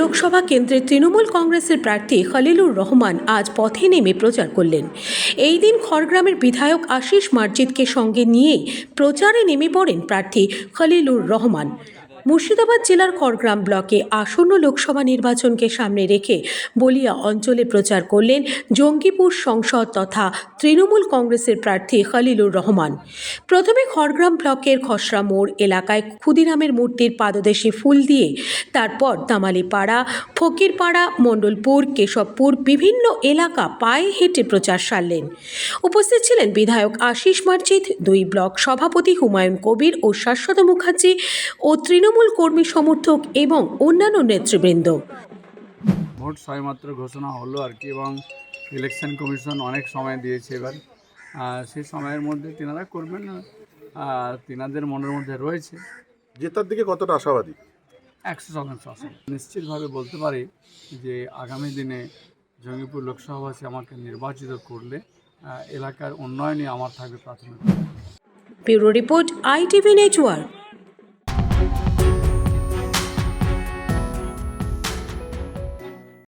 লোকসভা কেন্দ্রের তৃণমূল কংগ্রেসের প্রার্থী খলিলুর রহমান আজ পথে নেমে প্রচার করলেন। এই দিন খড়গ্রামের বিধায়ক আশিস মার্জিদকে সঙ্গে নিয়েই প্রচারে নেমে পড়েন প্রার্থী খলিলুর রহমান। মুর্শিদাবাদ জেলার খড়গ্রাম ব্লকে আসন্ন লোকসভা নির্বাচনকে সামনে রেখে বলিয়া অঞ্চলে প্রচার করলেন জঙ্গিপুর সংসদ তথা তৃণমূল কংগ্রেসের প্রার্থী খালিলুর রহমান। প্রথমে খড়গ্রাম ব্লকের খসড়া মোড় এলাকায় ক্ষুদিরামের মূর্তির পাদদেশে ফুল দিয়ে, তারপর তামালিপাড়া, ফকিরপাড়া, মণ্ডলপুর, কেশবপুর বিভিন্ন এলাকা পায়ে হেঁটে প্রচার সারলেন। উপস্থিত ছিলেন বিধায়ক আশিস মার্জিত, দুই ব্লক সভাপতি হুমায়ুন কবির ও শাশ্বত মুখার্জি ও তৃণমূল কর্মী সমর্থক এবং অন্যান্য নেতৃবৃন্দ। ভোট সবেমাত্র ঘোষণা হলো আর কি এবং ইলেকশন কমিশন অনেক সময় দিয়েছে এবার। সেই সময়ের মধ্যে তিনারা করবেন আর তিনাদের মনের মধ্যে রয়েছে। জেতার দিকে কতটা আশাবাদী? একশো শতাংশ আসন নিশ্চিতভাবে বলতে পারি যে আগামী দিনে জঙ্গিপুর লোকসভাবাসী আমাকে নির্বাচিত করলে এলাকার উন্নয়নই আমার থাকবে প্রাথমিক। Bureau report ITV network.